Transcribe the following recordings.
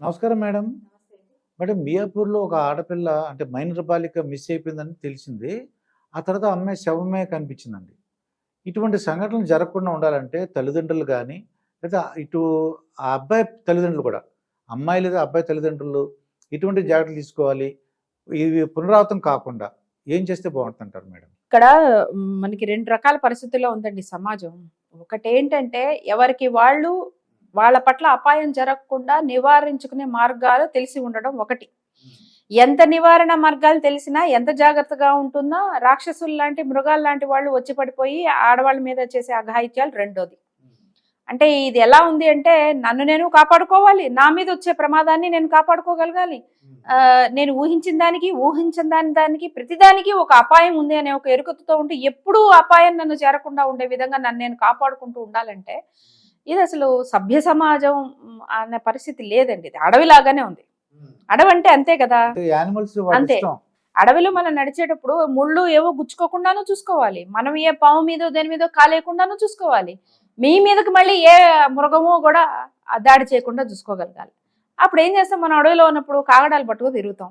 నమస్కారం madam. Madam మియాపూర్లో ఒక ఆడపిల్ల అంటే మైనర్ బాలిక మిస్ అయిపోయిందని తెలిసింది. ఆ తర్వాత అమ్మాయి శవమే కనిపించిందండి. ఇటువంటి సంఘటనలు జరగకుండా ఉండాలంటే తల్లిదండ్రులు కానీ లేదా ఇటు ఆ అబ్బాయి తల్లిదండ్రులు కూడా అమ్మాయి లేదా అబ్బాయి తల్లిదండ్రులు ఇటువంటి జాగ్రత్తలు తీసుకోవాలి. ఇవి పునరావృతం కాకుండా ఏం చేస్తే బాగుంటుంటారు మేడం? ఇక్కడ మనకి రెండు రకాల పరిస్థితుల్లో ఉందండి సమాజం. ఒకటి ఏంటంటే ఎవరికి వాళ్ళు వాళ్ళ పట్ల అపాయం జరగకుండా నివారించుకునే మార్గాలు తెలిసి ఉండడం ఒకటి. ఎంత నివారణ మార్గాలు తెలిసినా ఎంత జాగ్రత్తగా ఉంటున్నా రాక్షసులు లాంటి మృగాలు లాంటి వాళ్ళు వచ్చి పడిపోయి ఆడవాళ్ళ మీద చేసే అఘాయిత్యాలు రెండోది. అంటే ఇది ఎలా ఉంది అంటే నన్ను నేను కాపాడుకోవాలి నా మీద వచ్చే ప్రమాదాన్ని నేను కాపాడుకోగలగాలి. ఆ, నేను ఊహించిన దానికి ఊహించిన దాని దానికి ప్రతిదానికి ఒక అపాయం ఉంది అనే ఒక ఎరుకతో ఉంటే ఎప్పుడూ అపాయం నన్ను చేరకుండా ఉండే విధంగా నన్ను నేను కాపాడుకుంటూ ఉండాలంటే ఇది అసలు సభ్య సమాజం అనే పరిస్థితి లేదండి. ఇది అడవిలాగానే ఉంది. అడవి అంటే అంతే కదా. అంతే. అడవిలో మనం నడిచేటప్పుడు ముళ్ళు ఏవో గుచ్చుకోకుండాను చూసుకోవాలి. మనం ఏ పాము మీదో దేని మీదో కాలేయకుండాను చూసుకోవాలి. మీ మీదకి మళ్ళీ ఏ మృగమో కూడా దాడి చేయకుండా చూసుకోగలగాలి. అప్పుడు ఏం చేస్తాం? మనం అడవిలో ఉన్నప్పుడు కాగడాలు పట్టుకు తిరుగుతాం.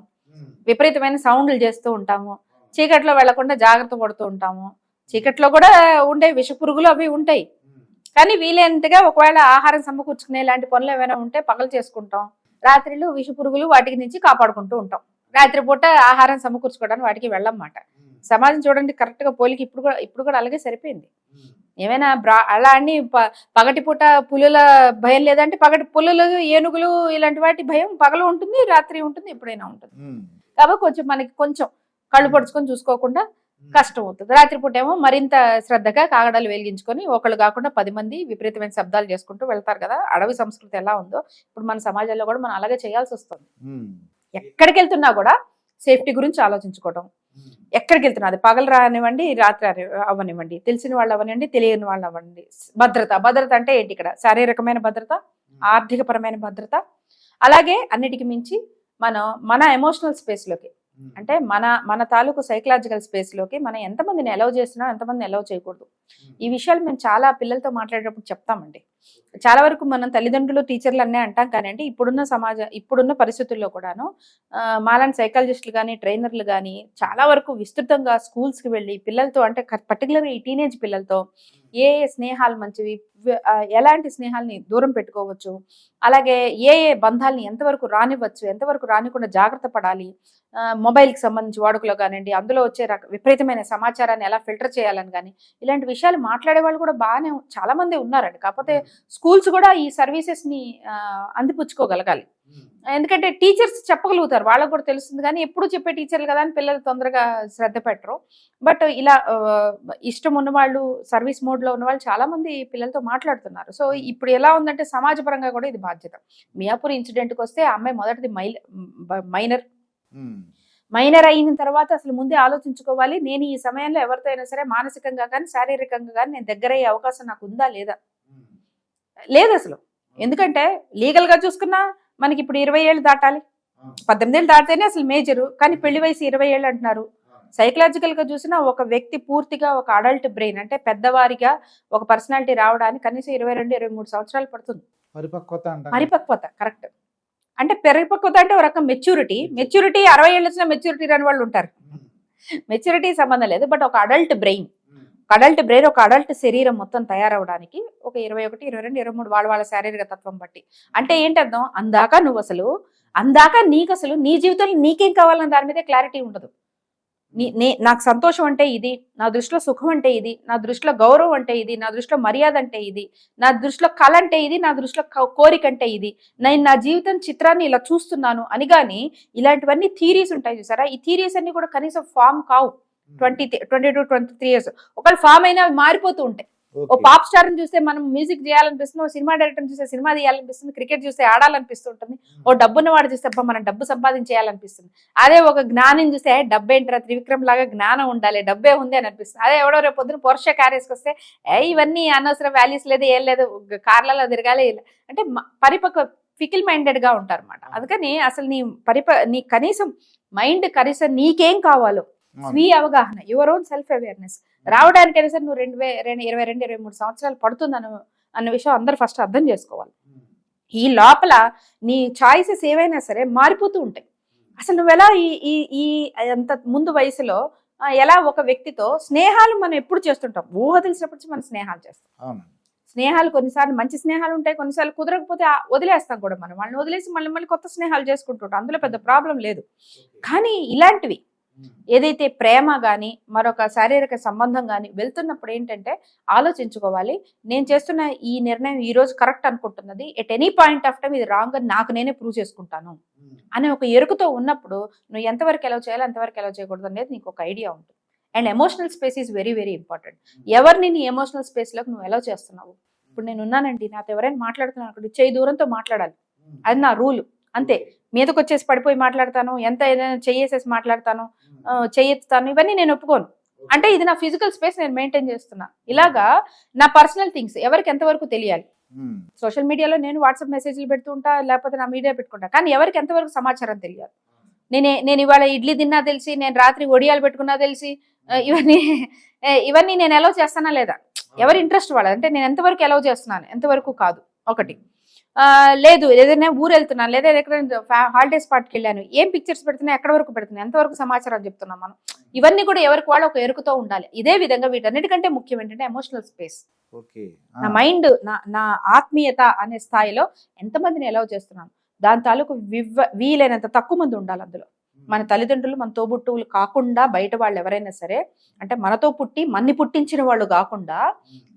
విపరీతమైన సౌండ్లు చేస్తూ ఉంటాము. చీకట్లో వెళ్ళకుండా జాగ్రత్త పడుతూ ఉంటాము. చీకట్లో కూడా ఉండే విష పురుగులు అవి ఉంటాయి. కానీ వీలైనంతగా ఒకవేళ ఆహారం సమకూర్చుకునే లాంటి పనులు ఏమైనా ఉంటే పగలు చేసుకుంటాం. రాత్రిళ్ళు విష పురుగులు వాటికి నుంచి కాపాడుకుంటూ ఉంటాం. రాత్రిపూట ఆహారం సమకూర్చుకోవడానికి వాటికి వెళ్ళమాట. సమాజం చూడండి కరెక్ట్గా పోలికి ఇప్పుడు కూడా ఇప్పుడు కూడా అలాగే సరిపోయింది. ఏమైనా బ్రా అలా అని ప- పగటిపూట పులుల భయం లేదంటే పగటి పులులు ఏనుగులు ఇలాంటి వాటి భయం పగలు ఉంటుంది రాత్రి ఉంటుంది ఎప్పుడైనా ఉంటుంది. కాబట్టి కొంచెం మనకి కొంచెం కళ్ళు పడుచుకొని చూసుకోకుండా కష్టం అవుతుంది రాత్రిపూట ఏమో మరింత శ్రద్ధగా కాగడాలు వెలిగించుకొని ఒకళ్ళు కాకుండా పది మంది విపరీతమైన శబ్దాలు చేసుకుంటూ వెళ్తారు కదా. అడవి సంస్కృతి ఎలా ఉందో ఇప్పుడు మన సమాజంలో కూడా మనం అలాగే చేయాల్సి వస్తుంది. ఎక్కడికి వెళ్తున్నా కూడా సేఫ్టీ గురించి ఆలోచించుకోవడం ఎక్కడికి వెళ్తున్నా అది పగలు రానివ్వండి రాత్రి అవ్వనివ్వండి. తెలిసిన వాళ్ళు అవ్వనివ్వండి తెలియని వాళ్ళు అవ్వండి భద్రత. భద్రత అంటే ఏంటి ఇక్కడ? శారీరకమైన భద్రత ఆర్థికపరమైన భద్రత. అలాగే అన్నిటికి మించి మన మన ఎమోషనల్ స్పేస్లోకి అంటే మన మన తాలూకు సైకలాజికల్ స్పేస్లోకి మనం ఎంతమందిని అలౌ చేస్తున్నాం ఎంతమందిని అలౌ చేయకూడదు. ఈ విషయాలు మేము చాలా పిల్లలతో మాట్లాడేటప్పుడు చెప్తామండి. చాలా వరకు మనం తల్లిదండ్రులు టీచర్లు అన్నీ అంటాం కానివ్వండి ఇప్పుడున్న సమాజ ఇప్పుడున్న పరిస్థితుల్లో కూడాను మాలాంటి సైకాలజిస్టులు కానీ ట్రైనర్లు కానీ చాలా వరకు విస్తృతంగా స్కూల్స్కి వెళ్ళి పిల్లలతో అంటే పర్టికులర్గా ఈ టీనేజ్ పిల్లలతో ఏ ఏ స్నేహాలు మంచివి ఎలాంటి స్నేహాలని దూరం పెట్టుకోవచ్చు అలాగే ఏ ఏ బంధాలని ఎంతవరకు రానివ్వచ్చు ఎంతవరకు రానికుండా జాగ్రత్త పడాలి మొబైల్కి సంబంధించి వాడుకలో కానివ్వండి అందులో వచ్చే రక విపరీతమైన సమాచారాన్ని ఎలా ఫిల్టర్ చేయాలని కానీ ఇలాంటి విషయాలు మాట్లాడే వాళ్ళు కూడా బాగానే చాలా మంది ఉన్నారండి. కాకపోతే స్కూల్స్ కూడా ఈ సర్వీసెస్ని అందిపుచ్చుకోగలగాలి. ఎందుకంటే టీచర్స్ చెప్పగలుగుతారు వాళ్ళకు కూడా తెలుస్తుంది. కానీ ఎప్పుడు చెప్పే టీచర్లు కదా అని పిల్లలు తొందరగా శ్రద్ధ పెట్టరు. బట్ ఇలా ఇష్టం ఉన్న వాళ్ళు సర్వీస్ మోడ్లో ఉన్న వాళ్ళు చాలా మంది పిల్లలతో మాట్లాడుతున్నారు. సో ఇప్పుడు ఎలా ఉందంటే సమాజపరంగా కూడా ఇది బాధ్యత. మియాపూర్ ఇన్సిడెంట్కి వస్తే ఆ అమ్మాయి మొదటిది మైనర్. మైనర్ అయిన తర్వాత అసలు ముందే ఆలోచించుకోవాలి. నేను ఈ సమయంలో ఎవరితో అయినా సరే మానసికంగా కానీ శారీరకంగా కానీ నేను దగ్గర అయ్యే అవకాశం నాకు ఉందా లేదా? లేదు అసలు. ఎందుకంటే లీగల్గా చూసుకున్నా మనకి ఇప్పుడు ఇరవై ఏళ్ళు దాటాలి. పద్దెనిమిది ఏళ్ళు దాటితేనే అసలు మేజరు. కానీ పెళ్ళి వయసు ఇరవై ఏళ్ళు అంటున్నారు. సైకలాజికల్గా చూసినా ఒక వ్యక్తి పూర్తిగా ఒక అడల్ట్ బ్రెయిన్ అంటే పెద్దవారిగా ఒక పర్సనాలిటీ రావడానికి కనీసం ఇరవై రెండు ఇరవై మూడు సంవత్సరాలు పడుతుంది. పరిపక్వత పరిపక్వత కరెక్ట్. అంటే పరిపక్వత అంటే ఒక రకం మెచ్యూరిటీ మెచ్యూరిటీ అరవై ఏళ్ళు వచ్చిన మెచ్యూరిటీ రాని వాళ్ళు ఉంటారు. మెచ్యూరిటీ సంబంధం లేదు బట్ ఒక అడల్ట్ బ్రెయిన్ అడల్ట్ బ్రెయిన్ ఒక అడల్ట్ శరీరం మొత్తం తయారవడానికి ఒక ఇరవై ఒకటి ఇరవై రెండు ఇరవై మూడు వాళ్ళ వాళ్ళ శారీరక తత్వం బట్టి. అంటే ఏంటి అర్థం? అందాక నువ్వు అసలు అందాక నీకు అసలు నీ జీవితంలో నీకేం కావాలన్న దాని మీద క్లారిటీ ఉండదు. నీ నే నాకు సంతోషం అంటే ఇది నా దృష్టిలో సుఖం అంటే ఇది నా దృష్టిలో గౌరవం అంటే ఇది నా దృష్టిలో మర్యాద అంటే ఇది నా దృష్టిలో కళ అంటే ఇది నా దృష్టిలో కోరిక అంటే ఇది. నేను నా జీవితం చిత్రాన్ని ఇలా చూస్తున్నాను అని కానీ ఇలాంటివన్నీ థీరీస్ ఉంటాయి చూసారా? ఈ థీరీస్ అన్ని కూడా కనీసం ఫామ్ కావు. Twenty twenty to twenty three years. ఒకవేళ ఫామ్ అయినా అవి మారిపోతూ ఉంటాయి. ఓ. పాప్ స్టార్ చూస్తే మనం మ్యూజిక్ చేయాలనిపిస్తుంది ఓ సినిమా డైరెక్టర్ చూస్తే సినిమా తీయాలనిపిస్తుంది క్రికెట్ చూస్తే ఆడాలనిపిస్తుంటుంది ఓ డబ్బున్న వాడు చూస్తే అబ్బా మనం డబ్బు సంపాదించేయాలనిపిస్తుంది అదే ఒక జ్ఞానం చూస్తే "ఏ, డబ్బు ఏంట్రా త్రివిక్రమ్ లాగా జ్ఞానం ఉండాలి డబ్బే ఉంది అని అనిపిస్తుంది అదే ఎవడో రేపు పొద్దున పొర్షే కార్యస్కి వస్తే ఇవన్నీ అనవసరం వాల్యూస్ లేదు ఏం లేదు కార్లలో తిరగాలి ఇలా." అంటే పరిపక్వ ఫికిల్ మైండెడ్గా ఉంటారు అనమాట అందుకని అసలు నీ పరిప నీ కనీసం మైండ్ కనీసం నీకేం కావాలో. స్వీయ అవగాహన యువర్ ఓన్ సెల్ఫ్ అవేర్నెస్ రావడానికైనా సరే నువ్వు రెండు వే రెండు ఇరవై రెండు ఇరవై మూడు సంవత్సరాలు పడుతుంది అన్న అన్న విషయం అందరు ఫస్ట్ అర్థం చేసుకోవాలి. ఈ లోపల నీ చాయిసెస్ ఏవైనా సరే మారిపోతూ ఉంటాయి. అసలు నువ్వు ఎలా ఈ ఈ ఈ అంత ముందు వయసులో ఎలా ఒక వ్యక్తితో స్నేహాలు మనం ఎప్పుడు చేస్తుంటాం? ఊహ తెలిసినప్పటి నుంచి మనం స్నేహాలు చేస్తాం. స్నేహాలు కొన్నిసార్లు మంచి స్నేహాలు ఉంటాయి కొన్నిసార్లు కుదరకపోతే వదిలేస్తాం కూడా మనం. వాళ్ళని వదిలేసి మళ్ళీ మళ్ళీ కొత్త స్నేహాలు చేసుకుంటుంటాం అందులో పెద్ద ప్రాబ్లం లేదు. కానీ ఇలాంటివి ఏదైతే ప్రేమ కానీ మరొక శారీరక సంబంధం కానీ వెళ్తున్నప్పుడు ఏంటంటే ఆలోచించుకోవాలి. నేను చేస్తున్న ఈ నిర్ణయం ఈ రోజు correct అనుకుంటున్నది. At any point of time ఇది రాంగ్ అని నాకు నేనే ప్రూవ్ చేసుకుంటాను. అనే ఒక ఎరుకుతో ఉన్నప్పుడు నువ్వు ఎంతవరకు ఎలా చేయాలి ఎంతవరకు ఎలా చేయకూడదు అనేది నీకు ఒక ఐడియా ఉంటుంది. And emotional space is very very important ఎవరిని నీ ఎమోషనల్ స్పేస్లోకి నువ్వు ఎలా చేస్తున్నావు? ఇప్పుడు నేను ఉన్నానండి. నాతో ఎవరైనా మాట్లాడుతున్నాను అక్కడ చేయి దూరంతో మాట్లాడాలి. అది నా రూల్ అంతే. మీదకి వచ్చేసి పడిపోయి మాట్లాడతాను ఎంత ఏదైనా చెయ్యేసేసి మాట్లాడతాను ఆ, చెయ్యెత్తుతాను ఇవన్నీ నేను ఒప్పుకోను. అంటే ఇది నా ఫిజికల్ స్పేస్ నేను మెయింటైన్ చేస్తున్నా. ఇలాగా నా పర్సనల్ థింగ్స్ ఎవరికి ఎంతవరకు తెలియాలి. సోషల్ మీడియాలో నేను వాట్సాప్ మెసేజ్లు పెడుతుంటా లేకపోతే నా మీడియా పెట్టుకుంటా. కానీ ఎవరికి ఎంతవరకు సమాచారం తెలియాలి? నేనే నేను ఇవాళ ఇడ్లీ తిన్నా తెలిసి నేను రాత్రి ఒడియాలు పెట్టుకున్నా తెలిసి ఆ, ఇవన్నీ ఇవన్నీ నేను ఎలా చేస్తానా లేదా? ఎవరి ఇంట్రెస్ట్ వాళ్ళ అంటే నేను ఎంతవరకు ఎలా చేస్తున్నాను? ఎంతవరకు కాదు? ఒకటి. లేదు ఏదైనా ఊరు వెళ్తున్నాను లేదా ఎక్కడైనా హాలిడే స్పాట్కి వెళ్ళాను ఏం పిక్చర్స్ పెడుతున్నా ఎక్కడ వరకు పెడుతున్నా ఎంతవరకు సమాచారం చెప్తున్నాం మనం? ఇవన్నీ కూడా ఎవరికి వాళ్ళు ఒక ఎరుకుతో ఉండాలి. ఇదే విధంగా వీటన్నిటికంటే ముఖ్యం ఏంటంటే ఎమోషనల్ స్పేస్. నా మైండ్ నా నా ఆత్మీయత అనే స్థాయిలో ఎంతమందిని ఎలవ్ చేస్తున్నాను? దాని తాలూకు వీలైనంత తక్కువ మంది ఉండాలి అందులో. మన తల్లిదండ్రులు మన తోబుట్టువులు కాకుండా బయట వాళ్ళు ఎవరైనా సరే అంటే మనతో పుట్టి మన్ని పుట్టించిన వాళ్ళు కాకుండా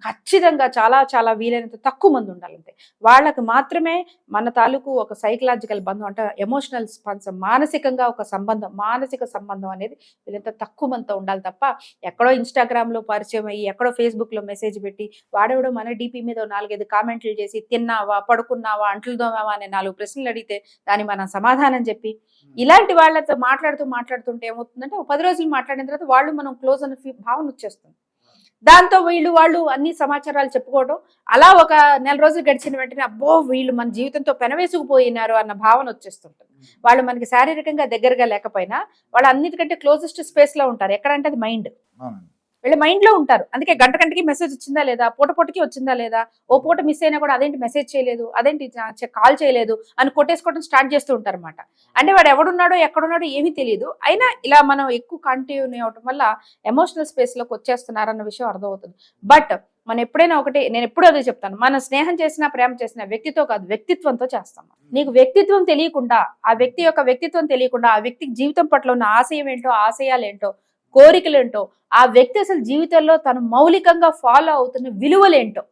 ఖచ్చితంగా చాలా చాలా వీలైనంత తక్కువ మంది ఉండాలి అంతే వాళ్ళకి మాత్రమే మన తాలూకు ఒక సైకలాజికల్ బంధం అంటే ఎమోషనల్ స్పందం మానసికంగా ఒక సంబంధం మానసిక సంబంధం అనేది వీళ్ళంత తక్కువ మందితో ఉండాలి తప్ప ఎక్కడో ఇన్స్టాగ్రామ్లో పరిచయం అయ్యి ఎక్కడో ఫేస్బుక్లో మెసేజ్ పెట్టి వాడెవడో మన డీపీ మీద నాలుగైదు కామెంట్లు చేసి తిన్నావా పడుకున్నావా అంట్లు దోమావా అనే నాలుగు ప్రశ్నలు అడిగితే దాని మనం సమాధానం చెప్పి ఇలాంటి వాళ్ళతో మాట్లాడుతూ మాట్లాడుతుంటే ఏమవుతుందంటే ఒక పది రోజులు మాట్లాడిన తర్వాత వాళ్ళు మనం క్లోజ్ అన్న భావన వచ్చేస్తుంది. దాంతో వీళ్ళు వాళ్ళు అన్ని సమాచారాలు చెప్పుకోవడం అలా ఒక నెల రోజులు గడిచిన వెంటనే అబ్బో వీళ్ళు మన జీవితంతో పెనవేసుకుపోయినారు అన్న భావన వచ్చేస్తుంటుంది. వాళ్ళు మనకి శారీరకంగా దగ్గరగా లేకపోయినా వాళ్ళు అన్నిటికంటే క్లోజెస్ట్ స్పేస్లో ఉంటారు. ఎక్కడంటే అది మైండ్ వీళ్ళ మైండ్లో ఉంటారు. అందుకే గంట గంటకి మెసేజ్ వచ్చిందా లేదా? పూట పూటకి వచ్చిందా లేదా? ఓ పూట మిస్ అయినా కూడా అదేంటి మెసేజ్ చేయలేదు? అదేంటి కాల్ చేయలేదు? అని కొట్టేసుకోవడం స్టార్ట్ చేస్తూ ఉంటారు అనమాట అంటే వాడు ఎవడున్నాడో ఎక్కడున్నాడో ఏమీ తెలియదు అయినా ఇలా మనం ఎక్కువ కంటిన్యూ అవటం వల్ల ఎమోషనల్ స్పేస్లోకి వచ్చేస్తున్నారన్న విషయం అర్థమవుతుంది. బట్ మనం ఎప్పుడైనా ఒకటి నేను ఎప్పుడూ అదే చెప్తాను. మనం స్నేహం చేసినా ప్రేమ చేసిన వ్యక్తితో కాదు వ్యక్తిత్వంతో చేస్తాం నీకు వ్యక్తిత్వం తెలియకుండా ఆ వ్యక్తి యొక్క వ్యక్తిత్వం తెలియకుండా ఆ వ్యక్తికి జీవితం పట్ల ఉన్న ఆశయం ఏంటో ఆశయాలు ఏంటో కోరికలేంటో ఆ వ్యక్తి అసలు జీవితంలో తను మౌలికంగా ఫాలో అవుతున్న విలువలేంటో.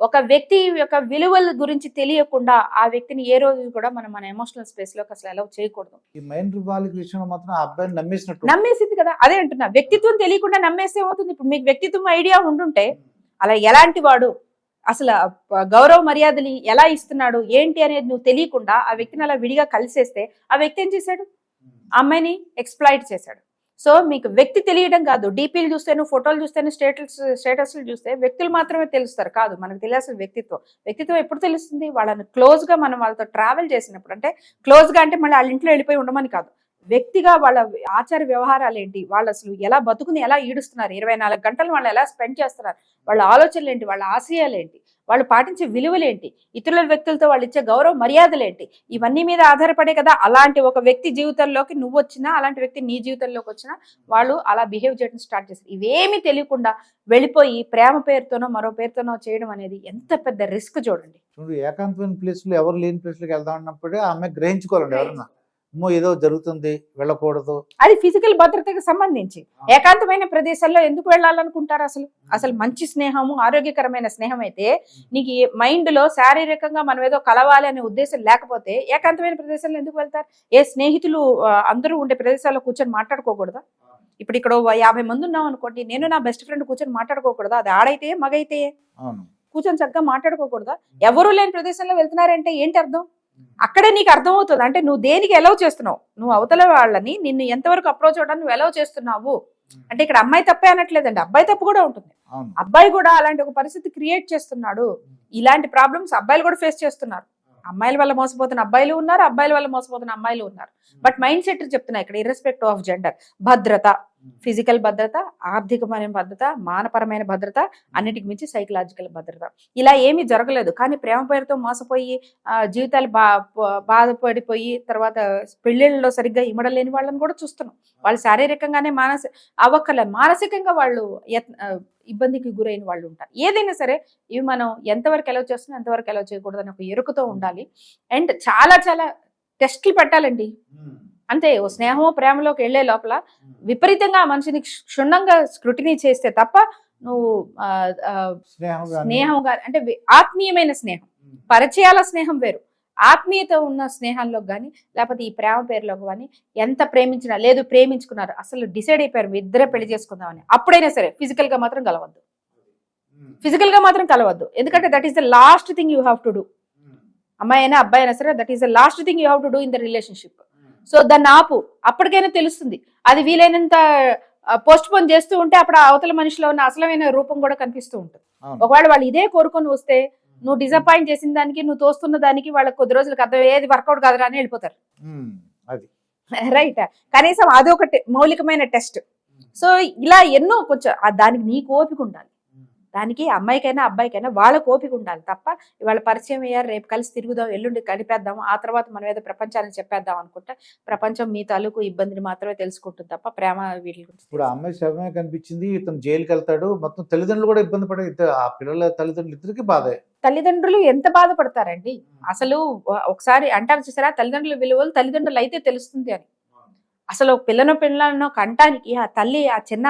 ఒక వ్యక్తి యొక్క విలువల గురించి తెలియకుండా ఆ వ్యక్తిని ఏ రోజు కూడా మనం మన ఎమోషనల్ స్పేస్లోకి అసలు అలౌ చేయకూడదు. ఈ మైండ్ విషయంలో మాత్రం అబ్బాయిని నమ్మేసినట్టు నమ్మేసింది కదా అదే అంటున్నా. వ్యక్తిత్వం తెలియకుండా నమ్మేస్తే ఏమవుతుంది? ఇప్పుడు మీకు వ్యక్తిత్వం ఐడియా ఉండుంటే అలా ఎలాంటి వాడు అసలు గౌరవ మర్యాదలు ఎలా ఇస్తున్నాడు ఏంటి అనేది నువ్వు తెలియకుండా ఆ వ్యక్తిని అలా విడిగా కలిసేస్తే ఆ వ్యక్తి ఏం చేశాడు? అమ్మాయిని ఎక్స్ప్లాయిట్ చేశాడు. సో మీకు వ్యక్తి తెలియడం కాదు. డీపీలు చూస్తేను ఫోటోలు చూస్తేను స్టేటస్ స్టేటస్లు చూస్తే వ్యక్తులు మాత్రమే తెలుస్తారు కాదు. మనకు తెలియాల్సిన వ్యక్తిత్వం. వ్యక్తిత్వం ఎప్పుడు తెలుస్తుంది? వాళ్ళని క్లోజ్గా మనం వాళ్ళతో ట్రావెల్ చేసినప్పుడు. అంటే క్లోజ్గా అంటే మళ్ళీ వాళ్ళ ఇంట్లో వెళ్ళిపోయి ఉండమని కాదు. వ్యక్తిగా వాళ్ళ ఆచార వ్యవహారాలు ఏంటి? వాళ్ళు అసలు ఎలా బతుకుని ఎలా ఈడుస్తున్నారు? ఇరవై నాలుగు గంటలు వాళ్ళు ఎలా స్పెండ్ చేస్తున్నారు? వాళ్ళ ఆలోచనలు ఏంటి? వాళ్ళ ఆశయాలు ఏంటి? వాళ్ళు పాటించే విలువలేంటి? ఇతరుల వ్యక్తులతో వాళ్ళు ఇచ్చే గౌరవ మర్యాదలేంటి? ఇవన్నీ మీద ఆధారపడే కదా అలాంటి ఒక వ్యక్తి జీవితంలోకి నువ్వు వచ్చినా అలాంటి వ్యక్తి నీ జీవితంలోకి వచ్చినా వాళ్ళు అలా బిహేవ్ చేయడం స్టార్ట్ చేస్తారు. ఇవేమీ తెలియకుండా వెళ్ళిపోయి ప్రేమ పేరుతోనో మరో పేరుతోనో చేయడం అనేది ఎంత పెద్ద రిస్క్ చూడండి. ఏకాంతమైన ప్లేస్లో ఎవరు లేని ప్లేస్లోకి వెళ్దాం అన్నప్పుడు ఆమె గ్రహించుకోవాలండి ఎవరన్నా. అమ్మో ఏదో జరుగుతుంది వెళ్ళకూడదు. అది ఫిజికల్ భద్రతకు సంబంధించి. ఏకాంతమైన ప్రదేశాల్లో ఎందుకు వెళ్ళాలనుకుంటారు అసలు? అసలు మంచి స్నేహము ఆరోగ్యకరమైన స్నేహం అయితే నీకు మైండ్లో శారీరకంగా మనం ఏదో కలవాలి అనే ఉద్దేశం లేకపోతే ఏకాంతమైన ప్రదేశాల్లో ఎందుకు వెళ్తారు? ఏ స్నేహితులు అందరూ ఉండే ప్రదేశాల్లో కూర్చొని మాట్లాడుకోకూడదా? ఇప్పుడు ఇక్కడ యాభై మంది ఉన్నాం అనుకోండి నేను నా బెస్ట్ ఫ్రెండ్ కూర్చొని మాట్లాడుకోకూడదా? అది ఆడైతే మగైతే కూర్చొని చక్కగా మాట్లాడుకోకూడదా? ఎవరు లేని ప్రదేశంలో వెళ్తున్నారంటే ఏంటి అర్థం? అక్కడే నీకు అర్థమవుతుంది. అంటే నువ్వు దేనికి ఎలవ్ చేస్తున్నావు? నువ్వు అవతల వాళ్ళని నిన్ను ఎంతవరకు అప్రోచ్ అవడానికి నువ్వు ఎలవ్ చేస్తున్నావు. అంటే ఇక్కడ అమ్మాయి తప్పే అనట్లేదండి. అబ్బాయి తప్పు కూడా ఉంటుంది. అబ్బాయి కూడా అలాంటి ఒక పరిస్థితి క్రియేట్ చేస్తున్నాడు. ఇలాంటి ప్రాబ్లమ్స్ అబ్బాయిలు కూడా ఫేస్ చేస్తున్నారు. అమ్మాయిల వల్ల మోసపోతున్న అబ్బాయిలు ఉన్నారు అబ్బాయిల వల్ల మోసపోతున్న అమ్మాయిలు ఉన్నారు. బట్ మైండ్ సెట్ చెప్తున్నా ఇక్కడ ఇర్రెస్పెక్ట్ ఆఫ్ జెండర్ భద్రత ఫిజికల్ భద్రత ఆర్థికమైన భద్రత మానపరమైన భద్రత అన్నిటికి మించి సైకలాజికల్ భద్రత. ఇలా ఏమీ జరగలేదు. కానీ ప్రేమ పేరుతో మోసపోయి జీవితాలు బా బాధపడిపోయి తర్వాత పెళ్ళిళ్ళలో సరిగ్గా ఇమడలేని వాళ్ళని కూడా చూస్తున్నాం. వాళ్ళు శారీరకంగానే మానసి అవ్వక్కర్లేదు మానసికంగా వాళ్ళు ఇబ్బందికి గురైన వాళ్ళు ఉంటారు. ఏదైనా సరే ఇవి మనం ఎంతవరకు ఎలా చేస్తున్నాం ఎంతవరకు ఎలా చేయకూడదు అని ఒక ఎరుకతో ఉండాలి. అండ్ చాలా చాలా టెస్ట్లు పెట్టాలండి. అంతే ఓ స్నేహమో ప్రేమలోకి వెళ్ళే లోపల విపరీతంగా ఆ మనిషిని క్షుణ్ణంగా స్క్రూటినీ చేస్తే తప్ప నువ్వు స్నేహం కానీ అంటే ఆత్మీయమైన స్నేహం. పరిచయాల స్నేహం వేరు. ఆత్మీయత ఉన్న స్నేహంలో కానీ లేకపోతే ఈ ప్రేమ పేరులో కానీ ఎంత ప్రేమించినా లేదు ప్రేమించుకున్నారు అసలు డిసైడ్ అయిపోయారు మీ ఇద్దరే పెళ్ళి చేసుకుందామని. అప్పుడైనా సరే ఫిజికల్గా మాత్రం కలవద్దు. ఫిజికల్గా మాత్రం కలవద్దు. ఎందుకంటే that is the last thing you have to do అమ్మాయి అయినా అబ్బాయి అయినా సరే that is the last thing you have to do in the relationship so దాన్ని ఆపు. అప్పటికైనా తెలుస్తుంది. అది వీలైనంత పోస్ట్ పోన్ చేస్తూ ఉంటే అప్పుడు ఆ అవతల మనిషిలో ఉన్న అసలమైన రూపం కూడా కనిపిస్తూ ఉంటుంది. ఒకవేళ వాళ్ళు ఇదే కోరుకొని వస్తే నువ్వు డిసప్పాయింట్ చేసిన దానికి నువ్వు తోస్తున్న దానికి వాళ్ళకి కొద్ది రోజులకు అర్థం ఏది వర్కౌట్ కాదురా అని వెళ్ళిపోతారు. అది. రైట్ కనీసం అదొక మౌలికమైన టెస్ట్ సో ఇలా ఎన్నో కొంచెం దానికి నీకు ఓపిక ఉండాలి. దానికి అమ్మాయికైనా అబ్బాయికైనా వాళ్ళకు ఓపిక ఉండాలి తప్ప ఇవాళ పరిచయం అయ్యారు రేపు కలిసి తిరుగుదాం ఎల్లుండి కలిపేద్దాం ఆ తర్వాత మనం ఏదో ప్రపంచాన్ని చెప్పేద్దాం అనుకుంటే ప్రపంచం మీ తాలూకు ఇబ్బందిని మాత్రమే తెలుసుకుంటుంది తప్ప ప్రేమ వీటి ఇప్పుడు అమ్మాయి శవమే కనిపించింది ఇతను జైలుకి వెళ్తాడు మొత్తం తల్లిదండ్రులు కూడా ఇబ్బంది పడే ఆ పిల్లల తల్లిదండ్రులు ఇద్దరికి బాధే. తల్లిదండ్రులు ఎంత బాధపడతారండి? అసలు ఒకసారి అంటారు చూసారా తల్లిదండ్రుల విలువలు తల్లిదండ్రులు అయితే తెలుస్తుంది అని. అసలు పిల్లను పిల్లలను కంటానికి ఆ తల్లి ఆ చిన్న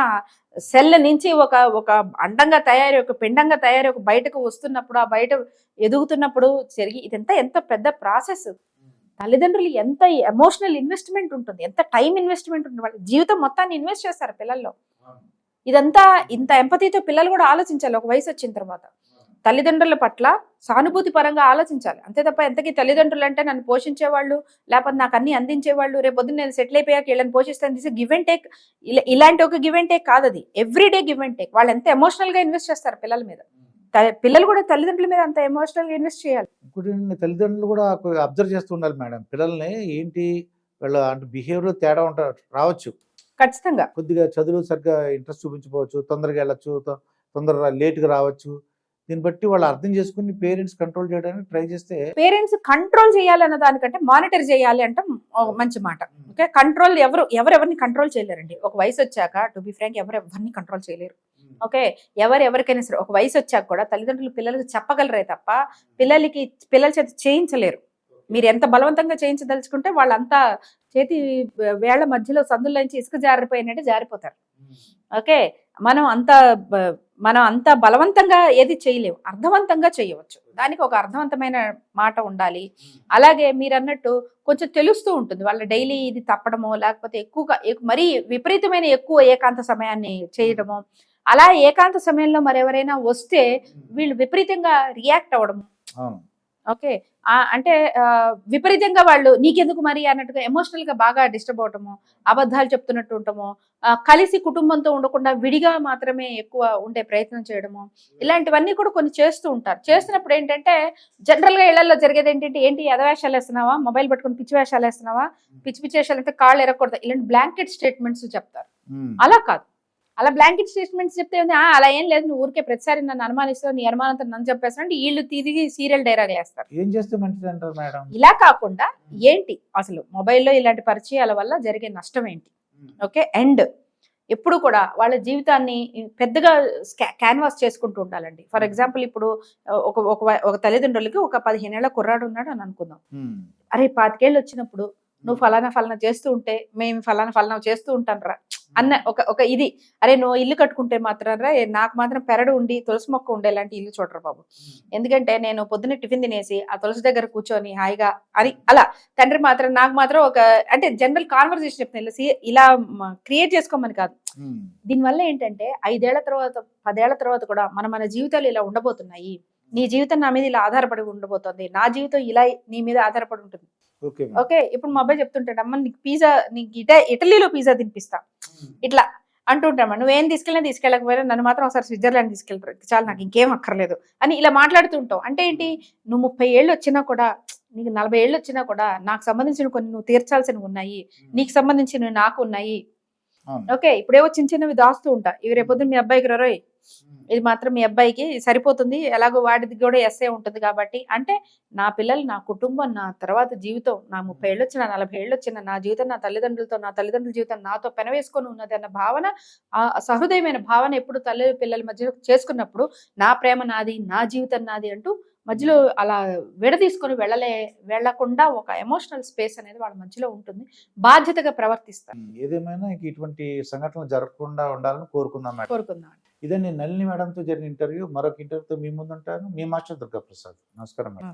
సెల్ నుంచి ఒక ఒక అండంగా తయారై ఒక పిండంగా తయారై ఒక బయటకు వస్తున్నప్పుడు ఆ బయట ఎదుగుతున్నప్పుడు జరిగి ఇదంతా ఎంత పెద్ద ప్రాసెస్. తల్లిదండ్రులు ఎంత ఎమోషనల్ ఇన్వెస్ట్మెంట్ ఉంటుంది ఎంత టైం ఇన్వెస్ట్మెంట్ ఉంటుంది వాళ్ళ జీవితం మొత్తాన్ని ఇన్వెస్ట్ చేస్తారు పిల్లల్లో. ఇదంతా ఇంత ఎంపతితో పిల్లలు కూడా ఆలోచించాలి ఒక వయసు వచ్చిన తర్వాత. తల్లిదండ్రుల పట్ల సానుభూతి పరంగా ఆలోచించాలి. అంతే తప్ప ఎంతకీ తల్లిదండ్రులు అంటే నన్ను పోషించేవాళ్ళు లేకపోతే నాకు అన్ని అందించేవాళ్ళు రేపు పొద్దున్న నేను సెటిల్ అయిపోయాక వీళ్ళని పోషిస్తాను తీసి గివ్ అండ్ టేక్ ఇలాంటి ఒక గివ్ అండ్ టేక్ కాదు అది every day give and take వాళ్ళు ఎంత ఎమోషనల్గా ఇన్వెస్ట్ చేస్తారు పిల్లల మీద. పిల్లలు కూడా తల్లిదండ్రుల మీద అంత ఎమోషనల్గా ఇన్వెస్ట్ చేయాలి. ఇంకోటి ఏంటంటే తల్లిదండ్రులు కూడా అబ్జర్వ్ చేస్తూ ఉండాలి మేడం. పిల్లల్ని ఏంటి వీళ్ళ అంటే బిహేవియర్ తేడా ఉంటా రావచ్చు. ఖచ్చితంగా. కొద్దిగా చదువు సరిగ్గా ఇంట్రెస్ట్ చూపించకపోవచ్చు తొందరగా వెళ్ళచ్చు తొందరగా లేట్గా రావచ్చు. దీన్ని బట్టి వాళ్ళు అర్థం చేసుకుని పేరెంట్స్ కంట్రోల్ చేయడానికి ట్రై చేస్తే పేరెంట్స్ కంట్రోల్ చేయాలి అన్న దానికంటే మానిటర్ చేయాలి అంటే మంచి మాట. ఓకే? కంట్రోల్ ఎవరు ఎవరెవరిని కంట్రోల్ చేయలేరండి. ఒక వయసు వచ్చాక టు బి ఫ్రాంక్ ఎవరు ఎవరిని కంట్రోల్ చేయలేరు. ఓకే? ఎవరు ఎవరికైనా సరే ఒక వయసు వచ్చాక కూడా తల్లిదండ్రులు పిల్లలకు చెప్పగలరే తప్ప పిల్లలకి పిల్లల చేత చేయించలేరు. మీరు ఎంత బలవంతంగా చేయించదలుచుకుంటే వాళ్ళంతా చేతి వేళ్ళ మధ్యలో సందుల్లోంచి ఇసుక జారిపోయినట్టు జారిపోతారు. ఓకే? మనం అంత మనం అంత బలవంతంగా ఏది చేయలేము అర్థవంతంగా చేయవచ్చు. దానికి ఒక అర్థవంతమైన మాట ఉండాలి. అలాగే మీరు అన్నట్టు కొంచెం తెలుస్తూ ఉంటుంది. వాళ్ళ డైలీ ఇది తప్పడమో లేకపోతే ఎక్కువగా ఎక్- మరీ విపరీతమైన ఎక్కువ ఏకాంత సమయాన్ని చేయడము అలా ఏకాంత సమయంలో మరెవరైనా వస్తే వీళ్ళు విపరీతంగా రియాక్ట్ అవ్వడము ఓకే. అంటే విపరీతంగా వాళ్ళు నీకెందుకు మరి అన్నట్టుగా ఎమోషనల్గా బాగా డిస్టర్బ్ అవటము అబద్ధాలు చెప్తున్నట్టు ఉండటము కలిసి కుటుంబంతో ఉండకుండా విడిగా మాత్రమే ఎక్కువ ఉండే ప్రయత్నం చేయడము ఇలాంటివన్నీ కూడా కొన్ని చేస్తూ ఉంటారు. చేస్తున్నప్పుడు ఏంటంటే జనరల్గా ఇళ్ళలో జరిగేది ఏంటంటే ఏంటి ఎదవేషాలు వేస్తున్నావా? మొబైల్ పట్టుకొని పిచ్చి వేషాలు వేస్తున్నావా? పిచ్చి పిచ్చి వేషాలు అయితే కాళ్ళు ఎరగకూడదు. ఇలాంటి బ్లాంకెట్ స్టేట్మెంట్స్ చెప్తారు. అలా కాదు. అలా బ్లాంకెట్ స్టేట్మెంట్స్ చెప్తే ఉంది, "ఆ, అలా ఏం లేదు. నువ్వు ఊరికే ప్రతిసారి నన్ను అనుమానిస్తావు నీ అనుమానంతో నన్ను చెప్పేస్తా అంటే వీళ్ళు తిరిగి సీరియల్ డైరాగ్ వేస్తారు ఏం చేస్తే మంచిది అంటారు మేడం? ఇలా కాకుండా ఏంటి? అసలు మొబైల్లో ఇలాంటి పరిచయాల వల్ల జరిగే నష్టం ఏంటి? ఓకే అండ్ ఎప్పుడు కూడా వాళ్ళ జీవితాన్ని పెద్దగా క్యాన్వాస్ చేసుకుంటూ ఉండాలండి. ఫర్ ఎగ్జాంపుల్ ఇప్పుడు ఒక ఒక తల్లిదండ్రులకి ఒక పదిహేనేళ్ళ కుర్రాడు ఉన్నాడు అని అనుకుందాం. అరే పాతికేళ్ళు వచ్చినప్పుడు నువ్వు ఫలానా ఫలానా చేస్తూ ఉంటే మేము ఫలానా ఫలానా చేస్తూ ఉంటాను రా అన్న ఒక ఒక ఇది. అరే నువ్వు ఇల్లు కట్టుకుంటే మాత్రం నాకు మాత్రం పెరడు ఉండి తులసి మొక్క ఉండే ఇలాంటి ఇల్లు చూడరు బాబు. ఎందుకంటే నేను పొద్దున్న టిఫిన్ తినేసి ఆ తులసి దగ్గర కూర్చొని హాయిగా అని అలా. తండ్రి మాత్రం నాకు మాత్రం ఒక అంటే జనరల్ కాన్వర్సేషన్ చెప్తాను ఇలా క్రియేట్ చేసుకోమని కాదు. దీనివల్ల ఏంటంటే ఐదేళ్ళ తర్వాత పదేళ్ళ తర్వాత కూడా మన మన జీవితాలు ఇలా ఉండబోతున్నాయి. నీ జీవితం నా మీద ఇలా ఆధారపడి ఉండబోతోంది. నా జీవితం ఇలా నీ మీద ఆధారపడి ఉంటుంది. ఓకే? ఇప్పుడు మా అబ్బాయి చెప్తుంటాడు అమ్మ నీకు పిజ్జా నీకు ఇట ఇటలీలో పిజ్జా తినిపిస్తా. ఇట్లా అంటుంటామా నువ్వేం తీసుకెళ్ళినా తీసుకెళ్ళకపోయినా నన్ను మాత్రం ఒకసారి స్విట్జర్లాండ్ తీసుకెళ్తారు చాలు నాకు ఇంకేం అక్కర్లేదు అని ఇలా మాట్లాడుతూ ఉంటావు అంటే ఏంటి నువ్వు ముప్పై ఏళ్ళు వచ్చినా కూడా నీకు నలభై ఏళ్ళు వచ్చినా కూడా నాకు సంబంధించిన కొన్ని నువ్వు తీర్చాల్సినవి ఉన్నాయి నీకు సంబంధించినవి నాకు ఉన్నాయి. ఓకే ఇప్పుడేవో చిన్న చిన్నవి దాస్తూ ఉంటా. ఇవి రేపొద్దున మీ అబ్బాయికి రరోయ్ ఇది మాత్రం మీ అబ్బాయికి సరిపోతుంది. ఎలాగో వాడిది కూడా ఎస్ఏ ఉంటుంది కాబట్టి. అంటే నా పిల్లలు నా కుటుంబం నా తర్వాత జీవితం నా ముప్పై ఏళ్ళు వచ్చిన నలభై ఏళ్ళు వచ్చిన నా జీవితం నా తల్లిదండ్రులతో నా తల్లిదండ్రుల జీవితం నాతో పెనవేసుకొని ఉన్నది అన్న భావన ఆ సహృదయమైన భావన ఎప్పుడు తల్లి పిల్లల మధ్య చేసుకున్నప్పుడు నా ప్రేమ నాది నా జీవితం నాది అంటూ మధ్యలో అలా విడదీసుకొని వెళ్ళలే వెళ్ళకుండా ఒక ఎమోషనల్ స్పేస్ అనేది వాళ్ళ మధ్యలో ఉంటుంది. బాధ్యతగా ప్రవర్తిస్తారు. ఏదేమైనా ఇటువంటి సంఘటనలు జరగకుండా ఉండాలని కోరుకుందాం మేడం. కోరుకుందాం ఇదండి నళిని మేడంతో జరిగిన ఇంటర్వ్యూ మరొక ఇంటర్వ్యూతో మీ ముందు ఉంటాను మీ మాస్టర్ దుర్గా ప్రసాద్ నమస్కారం మేడం.